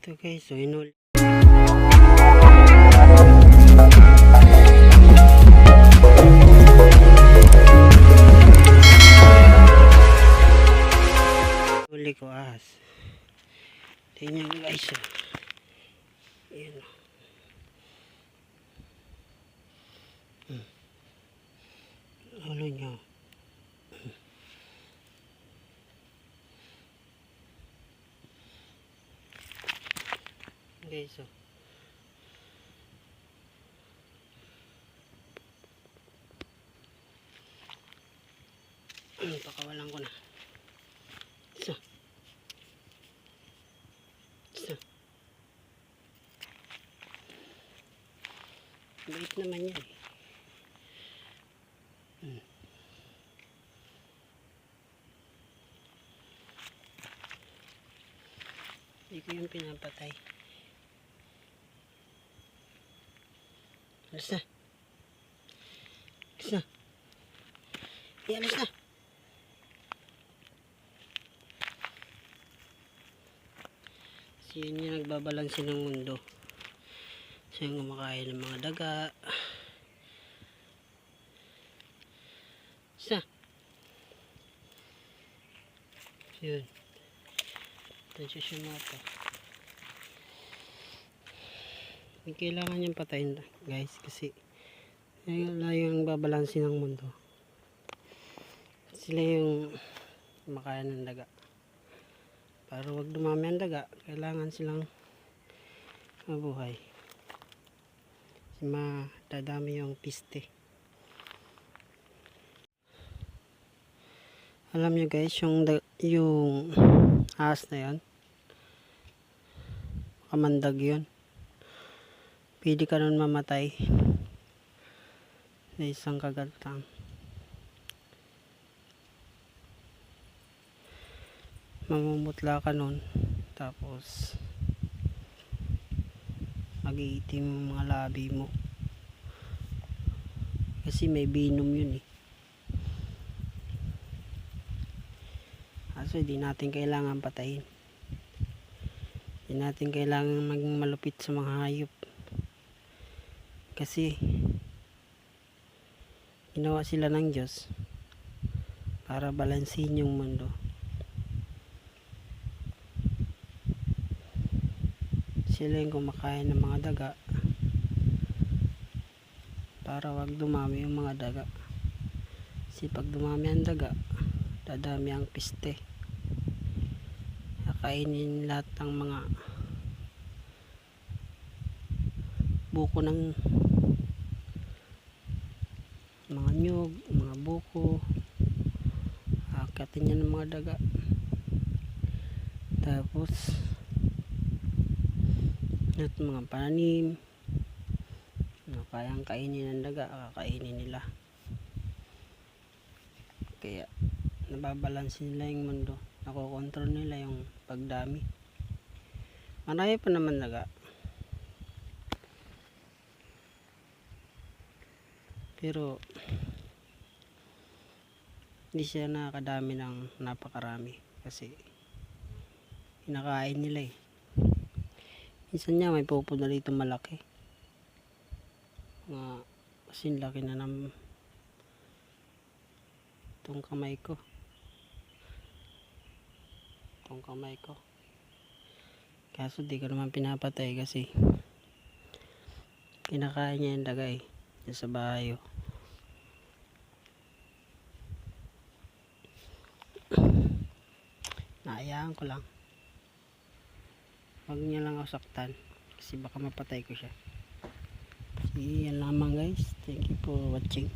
Ito guys, so inul. Huli ko ahas. Tingnan guys. oh. Ayan. oh. Hmm. Ulo nyo. Hmm. Guys, oh. Pakawalan ko na. Isa. Isa. Bait naman yan eh. Hmm. Hindi ko yung pinapatay. Alis na. Alis na. Ay, alis na. Kasi yun yung nagbabalansin ng mundo. Siya yung kumakain ng mga daga. Isa. Yun. Ito siya siya mapa. Kailangan niyang patayin guys kasi sila yung babalansin ng mundo. Sila yung kumakain ng daga. Para wag dumami ang daga, kailangan silang mabuhay. Kasi madadami yung piste. Alam nyo guys, yung, yung ahas na yun, kamandag yun. Pwede ka nun mamatay. Sa isang kagat lang. mamumutla ka nun. Tapos magiitim yung mga labi mo. Kasi may venom yun eh. Kaso di natin kailangan patayin. Di natin kailangan maging malupit sa mga hayop kasi ginawa sila ng Diyos para balansin yung mundo. Sila yung kumakain ng mga daga para wag dumami yung mga daga. Kasi pag dumami ang daga dadami ang piste kakainin lahat ng mga buko ng mga nyug, mga buko akatin yan ng mga daga. Tapos at mga pananim na kayang kainin ng daga kakainin nila. Kaya nababalansin nila yung mundo. Nakokontrol nila yung pagdami. Marami pa naman daga pero hindi siya nakakadami ng napakarami kasi kinakain nila eh Minsan niya may pupunta dito malaki. Mga kasing laki na ng itong kamay ko. Itong kamay ko. Kaso di ko naman pinapatay kasi kinakain niya yung dagay dyan sa bahay. oh. Naayaan ko lang. Huwag niya lang ako. Kasi baka mapatay ko siya. Sige, yan lamang guys. Thank you for watching.